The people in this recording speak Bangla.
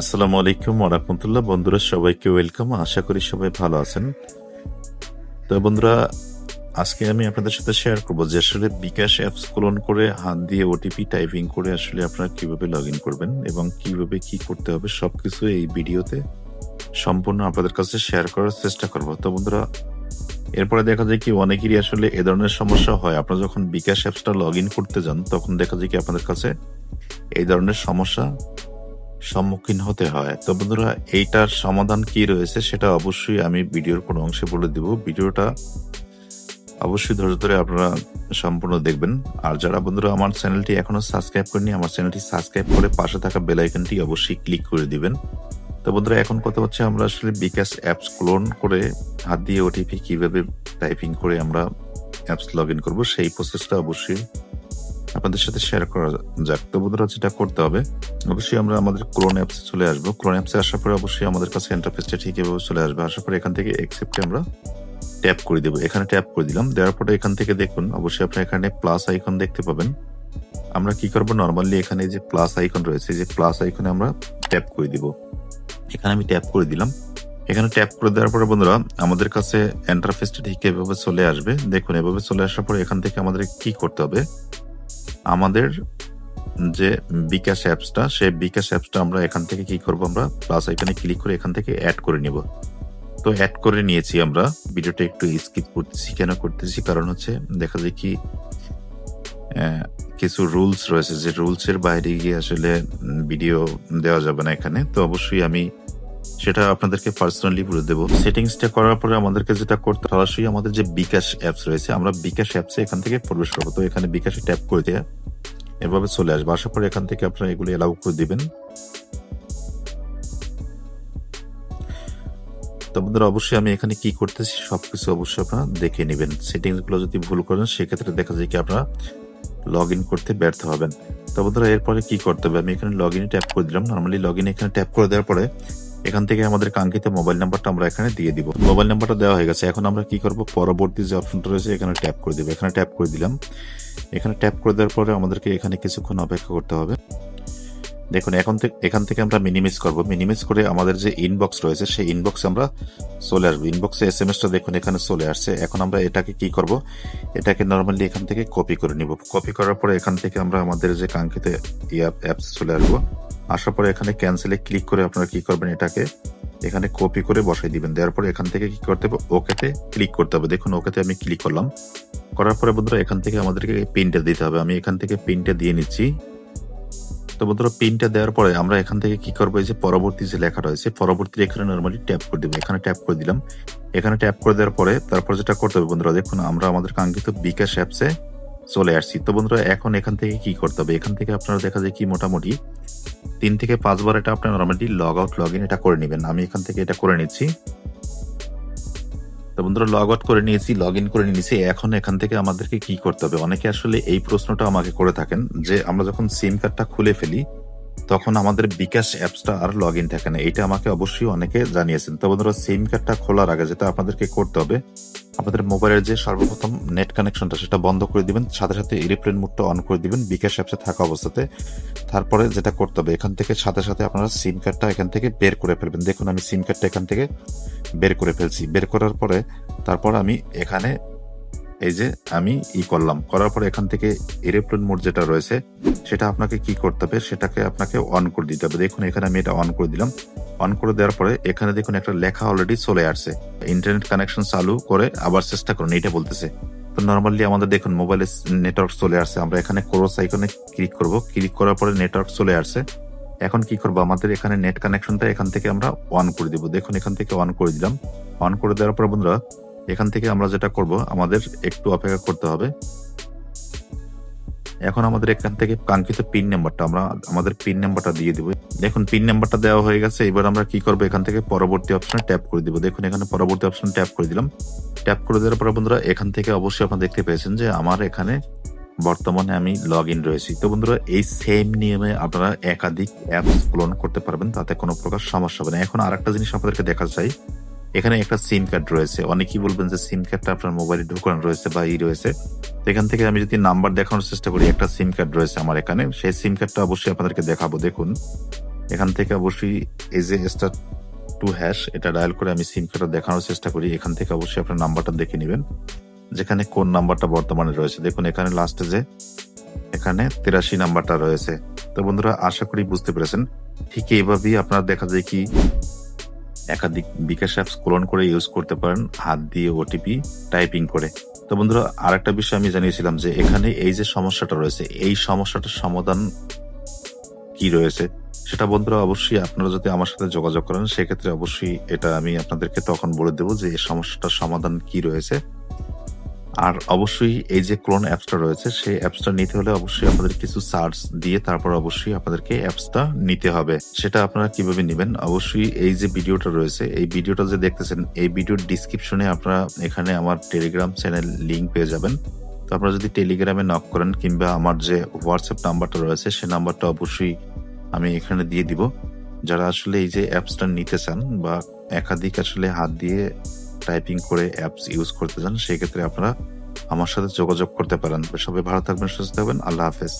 আসসালামু আলাইকুম ওরহমতুল্লাহ বন্ধুরা, সবাইকে ওয়েলকাম। আশা করি সবাই ভালো আছেন। তো বন্ধুরা, আজকে আমি আপনাদের সাথে শেয়ার করব যে আসলে বিকাশ অ্যাপস ক্লোন করে হাত দিয়ে ওটিপি টাইপিং করে আসলে আপনারা কীভাবে লগ ইন করবেন এবং কীভাবে কি করতে হবে সবকিছু এই ভিডিওতে সম্পূর্ণ আপনাদের কাছে শেয়ার করার চেষ্টা করব। তো বন্ধুরা, এরপরে দেখা যায় কি অনেকেরই আসলে এ ধরনের সমস্যা হয়। আপনারা যখন বিকাশ অ্যাপসটা লগ ইন করতে যান, তখন দেখা যায় কি আপনাদের কাছে এই ধরনের সমস্যা সম্মুখীন হতে হয়। তো বন্ধুরা, এইটার সমাধান কি রয়েছে সেটা অবশ্যই আমি ভিডিওর কোনো অংশে বলে দিব। ভিডিওটা অবশ্যই ধৈর্য ধরে আপনারা সম্পূর্ণ দেখবেন। আর যারা বন্ধুরা আমার চ্যানেলটি এখনও সাবস্ক্রাইব করেনি আমার চ্যানেলটি সাবস্ক্রাইব করে পাশে থাকা বেল আইকনটি অবশ্যই ক্লিক করে দিবেন। তো বন্ধুরা, এখন কথা হচ্ছে আমরা আসলে বিকাশ অ্যাপস ক্লোন করে হাত দিয়ে ওটিপি কীভাবে টাইপিং করে আমরা অ্যাপস লগ ইন করব, সেই প্রসেসটা অবশ্যই আপনাদের সাথে শেয়ার করা যাক। তো বন্ধুরা, যেটা করতে হবে, অবশ্যই আমরা আমাদের ক্লোন অ্যাপসে চলে আসব। ক্রোন অ্যাপসে আসার পরে অবশ্যই আমাদের কাছে ইন্টারফেসটা ঠিক এভাবে চলে আসবে। আসার পরে এখান থেকে একসেপ্টে আমরা ট্যাপ করে দেবো। এখানে ট্যাপ করে দিলাম। দেওয়ার পরে এখান থেকে দেখুন, অবশ্যই আপনার এখানে প্লাস আইকন দেখতে পাবেন। আমরা কি করব? নর্মালি এখানে যে প্লাস আইকন রয়েছে যে প্লাস আইকনে আমরা ট্যাপ করে দিব। এখানে আমি ট্যাপ করে দিলাম। এখানে ট্যাপ করে দেওয়ার পরে বন্ধুরা, আমাদের কাছে ইন্টারফেসটা ঠিক এভাবে চলে আসবে। দেখুন, এভাবে চলে আসার পরে এখান থেকে আমাদের কি করতে হবে? আমাদের যে বিকাশ অ্যাপসটা, সেই বিকাশ অ্যাপসটা আমরা এখান থেকে কি করব আমরা? প্লাস আইকনে ক্লিক করে এখান থেকে অ্যাড করে নিব। তো অ্যাড করে নিয়েছি আমরা। ভিডিওটা একটু স্কিপ করতেছি, কেন করতেছি? কারণ হচ্ছে দেখা যায় কি কিছু রুলস রয়েছে। যে রুলস এর বাইরে গিয়ে আসলে ভিডিও দেওয়া যাবে না এখানে। তো অবশ্যই আমি সেটা আপনাদেরকে পার্সোনালি বলে দেবো। সেটিংসটা করার পরে আমাদেরকে যেটা করতে সরাসরি আমাদের যে বিকাশ অ্যাপস রয়েছে, আমরা বিকাশ অ্যাপসে এখান থেকে প্রবেশ করব। তো এখানে বিকাশে ট্যাপ করে দিয়ে এভাবে চলে আসবে। আসার পরে এখান থেকে আপনারা এগুলো অ্যালাউ করে দিবেন। তো বন্ধুরা, অবশ্যই আমি এখানে কি করতেছি সবকিছু অবশ্যই আপনারা দেখে নেবেন। সেটিংসগুলো যদি ভুল করেন, সেক্ষেত্রে দেখা যায় কি আপনারা লগ ইন করতে ব্যর্থ হবেন। তো বন্ধুরা, এরপরে কি করতে হবে? আমি এখানে লগ ইনে ট্যাপ করে দিলাম। নর্মালি লগ ইনে এখানে ট্যাপ করে দেওয়ার পরে এখান থেকে আমাদের কাঙ্ক্ষিত মোবাইল নাম্বারটা আমরা এখানে দিয়ে দিব। মোবাইল নাম্বারটা দেওয়া হয়ে গেছে। এখন আমরা কি করব? পরবর্তী যে অপশনটা রয়েছে, এখানে ট্যাপ করে দিব। এখানে ট্যাপ করে দিলাম। এখানে ট্যাপ করে দেওয়ার পরে আমাদেরকে এখানে কিছুক্ষণ অপেক্ষা করতে হবে। দেখুন, এখন থেকে এখান থেকে আমরা মিনিমাইজ করব। মিনিমাইজ করে আমাদের যে ইনবক্স রয়েছে, সেই ইনবক্স আমরা চলে আসব। ইনবক্সে এস এম এসটা দেখুন, এখানে চলে আসছে। এখন আমরা এটাকে কি করব? এটাকে নর্মালি এখান থেকে কপি করে নিব। কপি করার পরে এখান থেকে আমরা আমাদের যে কাঙ্ক্ষিত অ্যাপস চলে আসব। আসার পরে এখানে ক্যান্সেলে ক্লিক করে আপনারা কি করবেন এটাকে? এখানে কপি করে বসাই দিবেন। দেওয়ার পরে এখান থেকে কি করতে হবে? ওকেতে ক্লিক করতে হবে। দেখুন ওকেতে আমি ক্লিক করলাম। করার পরে বন্ধুরা এখান থেকে আমাদেরকে পিনটা দিতে হবে। আমি এখান থেকে পিনটা দিয়ে নিচ্ছি। তো বন্ধুরা পিনটা দেওয়ার পরে আমরা এখান থেকে কি করব? যে পরবর্তী যে লেখা রয়েছে পরবর্তী এখানে নর্মালি ট্যাপ করে দিব। এখানে ট্যাপ করে দিলাম। এখানে ট্যাপ করে দেওয়ার পরে তারপর যেটা করতে হবে বন্ধুরা, দেখুন, আমরা আমাদের কাঙ্ক্ষিত বিকাশ অ্যাপসে চলে আসছি। তো বন্ধুরা, এখন এখান থেকে কি করতে হবে? এখান থেকে আপনারা দেখা যায় কি মোটামুটি তিন থেকে পাঁচবার এটা আপনার normally log out log in এটা করে নেবেন। আমি এখান থেকে এটা করে নিচ্ছি। তো বন্ধুরা লগ আউট করে নিয়েছি লগ ইন করে নিয়েছি। এখন এখান থেকে আমাদেরকে কি করতে হবে? অনেকে আসলে এই প্রশ্নটা আমাকে করে থাকেন যে আমরা যখন সিম কার্ডটা খুলে ফেলি তখন আমাদের বিকাশ অ্যাপসটা আর লগ ইন থাকে না। এটা আমাকে অবশ্যই অনেকে জানিয়েছেন। তো বন্ধুরা সিম কার্ডটা খোলার আগে যেটা আপনাদেরকে করতে হবে, আপনাদের মোবাইলের যে সর্বপ্রথম নেট কানেকশনটা সেটা বন্ধ করে দিবেন, সাথে সাথে এরোপ্লেন মোডটা অন করে দিবেন, বিকাশ অ্যাপসে থাকা অবস্থাতে। তারপরে যেটা করতে হবে, এখান থেকে সাথে সাথে আপনারা সিম কার্ডটা এখান থেকে বের করে ফেলবেন। দেখুন, আমি সিম কার্ডটা এখান থেকে বের করে ফেলছি। বের করার পরে, তারপর আমি এখানে এই যে আমি ই করলাম, করার পরে এখান থেকে এরোপ্লেন মোড যেটা রয়েছে, সেটা আপনাকে কি করতে হবে সেটাকে আপনাকে অন করে দিতে হবে। দেখুন, এখানে আমি এটা অন করে দিলাম। অন করে দেওয়ার পরে এখানে দেখুন একটা লেখা অলরেডি চলে আসছে। ইন্টারনেট কানেকশন চালু করে আবার চেষ্টা করুন এটা বলতেছে। তো নর্মালি আমাদের দেখুন মোবাইলে নেটওয়ার্ক চলে আসছে। আমরা এখানে ক্রস আইকনে ক্লিক করব। ক্লিক করার পরে নেটওয়ার্ক চলে আসছে। এখন কি করব? আমাদের এখানে নেট কানেকশনটা এখান থেকে আমরা অন করে দিব। দেখুন, এখান থেকে অন করে দিলাম। অন করে দেওয়ার পর বন্ধুরা এখান থেকে আমরা যেটা করব, আমাদের একটু অপেক্ষা করতে হবে। এখন আমাদের এখান থেকে কাঙ্ক্ষিত পিন নাম্বারটা আমরা, আমাদের পিন নাম্বারটা দিয়ে দিব। দেখুন পিন নাম্বারটা দেওয়া হয়ে গেছে, এবার আমরা কি করব এখান থেকে পরবর্তী অপশনে ট্যাপ করে দিব। দেখুন, এখানে পরবর্তী অপশন ট্যাপ করে দিলাম। ট্যাপ করে দেওয়ার পর বন্ধুরা, এখান থেকে অবশ্যই আপনারা দেখতে পেয়েছেন যে আমার এখানে বর্তমানে আমি লগ ইন রয়েছি। তো বন্ধুরা, এই সেম নিয়মে আপনারা একাধিক অ্যাপস ক্লোন করতে পারবেন, তাতে কোনো প্রকার সমস্যা হবে না। এখন আরেকটা জিনিস আপনাদেরকে দেখা চাই। এখানে একটা সিম কার্ড রয়েছে। অনেকেই বলবেন যে সিম কার্ডটা আপনার মোবাইলে ঢোকানো রয়েছে বা ই রয়েছে। এখান থেকে আমি যদি নাম্বার দেখানোর চেষ্টা করি, একটা সিম কার্ড রয়েছে আমার এখানে। সেই সিম কার্ডটা অবশ্যই আপনাদেরকে দেখাবো। দেখুন, এখান থেকে অবশ্যই এই যে স্টার টু হ্যাশ এটা ডায়াল করে আমি সিম কার্ডটা দেখানোর চেষ্টা করি। এখান থেকে অবশ্যই আপনার নাম্বারটা দেখে নেবেন। যেখানে কোন নাম্বারটা বর্তমানে রয়েছে। দেখুন, এখানে লাস্টে যে, এখানে তিরাশি নাম্বারটা রয়েছে। তো বন্ধুরা, আশা করি বুঝতে পেরেছেন। ঠিক এইভাবেই আপনার দেখা যায় কি একাধিক বিকাশ অ্যাপস ক্লোন করে ইউজ করতে পারেন, হাত দিয়ে ওটিপি টাইপিং করে। তো বন্ধুরা, আরেকটা বিষয় আমি জানিয়েছিলাম যে এখানে এই যে সমস্যাটা রয়েছে, এই সমস্যাটার সমাধান কি রয়েছে, সেটা বন্ধুরা অবশ্যই আপনারা যদি আমার সাথে যোগাযোগ করেন, সেক্ষেত্রে অবশ্যই এটা আমি আপনাদেরকে তখন বলে দেবো যে এই সমস্যাটার সমাধান কি রয়েছে। আর অবশ্যই এই যে ক্লোন অ্যাপসটা রয়েছে, সেই অ্যাপসটা নিতে হলে অবশ্যই আপনাদের কিছু সার্চ দিয়ে তারপর অবশ্যই আপনাদেরকে অ্যাপসটা নিতে হবে। সেটা আপনারা কীভাবে নেবেন? অবশ্যই এই যে ভিডিওটা রয়েছে, এই ভিডিওটা যে দেখতেছেন, এই ভিডিওর ডিসক্রিপশনে আপনারা এখানে আমার টেলিগ্রাম চ্যানেল লিংক পেয়ে যাবেন। তো আপনারা যদি টেলিগ্রামে নক করেন কিংবা আমার যে হোয়াটসঅ্যাপ নাম্বারটা রয়েছে, সে নাম্বারটা অবশ্যই আমি এখানে দিয়ে দিব। যারা আসলে এই যে অ্যাপসটা নিতে চান বা একাধিক আসলে হাত দিয়ে টাইপিং করে অ্যাপস ইউজ করতে চান সেক্ষেত্রে আপনারা আমার সাথে যোগাযোগ করতে পারেন। সবাই ভালো থাকবেন, সুস্থ থাকবেন। আল্লাহ হাফেজ।